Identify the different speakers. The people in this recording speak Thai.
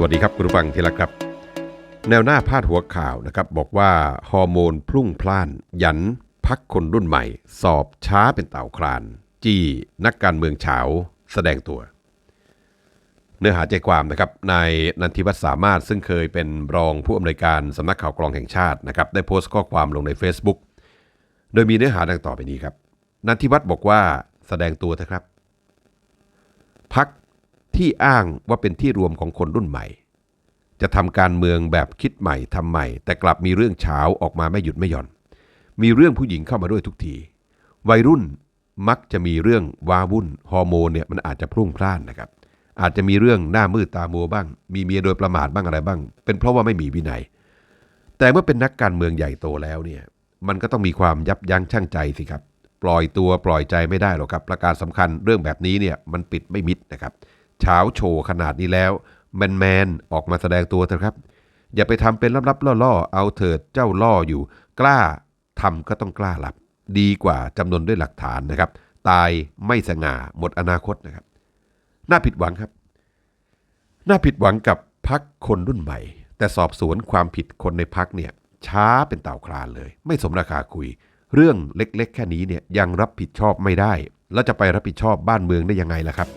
Speaker 1: สวัสดีครับคุณผู้ฟังที่รักครับ แนวหน้าพาดหัวข่าวนะครับ บอกว่าฮอร์โมนพรุ่งพล่าน ยันพักคนรุ่นใหม่ สอบช้าเป็นเต่าคลาน จี้นักการเมืองเฉาแสดงตัว เนื้อหาใจความนะครับนายนันทิวัฒน์สามารถซึ่งเคยเป็นรองผู้อำนวยการสำนักข่าวกรองแห่งชาตินะครับ ได้โพสต์ข้อความลงใน Facebook โดยมีเนื้อหาดังต่อไปนี้ครับนันทิวัฒน์บอกว่าแสดงตัวเถอะครับพัก ที่อ้างว่าเป็นที่รวมของคนรุ่นใหม่ จะทำการเมืองแบบคิดใหม่ทำใหม่ แต่กลับมีเรื่องเช้าออกมาไม่หยุดไม่หย่อน มีเรื่องผู้หญิงเข้ามาด้วยทุกที วัยรุ่นมักจะมีเรื่องวาวุ่นฮอร์โมนเนี่ยมันอาจจะพรุ่งพล่านนะครับ อาจจะมีเรื่องหน้ามืดตามัวบ้าง มีเมียโดยประมาทบ้างอะไรบ้าง เป็นเพราะว่าไม่มีวินัย แต่เมื่อเป็นนักการเมืองใหญ่โตแล้วเนี่ยมันก็ต้องมีความยับยั้งชั่งใจสิครับ ปล่อยตัวปล่อยใจไม่ได้หรอกครับ ประการสำคัญเรื่องแบบนี้เนี่ยมันปิดไม่มิดนะครับ เช้าโชว์ขนาดนี้แล้วแมนแมนออกมาแสดงตัวเถอะครับ อย่าไปทำเป็นลับๆล่อๆ เอาเถิดเจ้าล่ออยู่ กล้าทำก็ต้องกล้ารับ ดีกว่าจำนวนด้วยหลักฐานนะครับ ตายไม่สง่าหมดอนาคตนะครับ น่าผิดหวังครับ น่าผิดหวังกับพักคนรุ่นใหม่ แต่สอบสวนความผิดคนในพักเนี่ยช้าเป็นเต่าคลานเลย ไม่สมราคาคุย เรื่องเล็กๆ แค่นี้เนี่ยยังรับผิดชอบไม่ได้ แล้วจะไปรับผิดชอบบ้านเมืองได้ยังไงล่ะครับ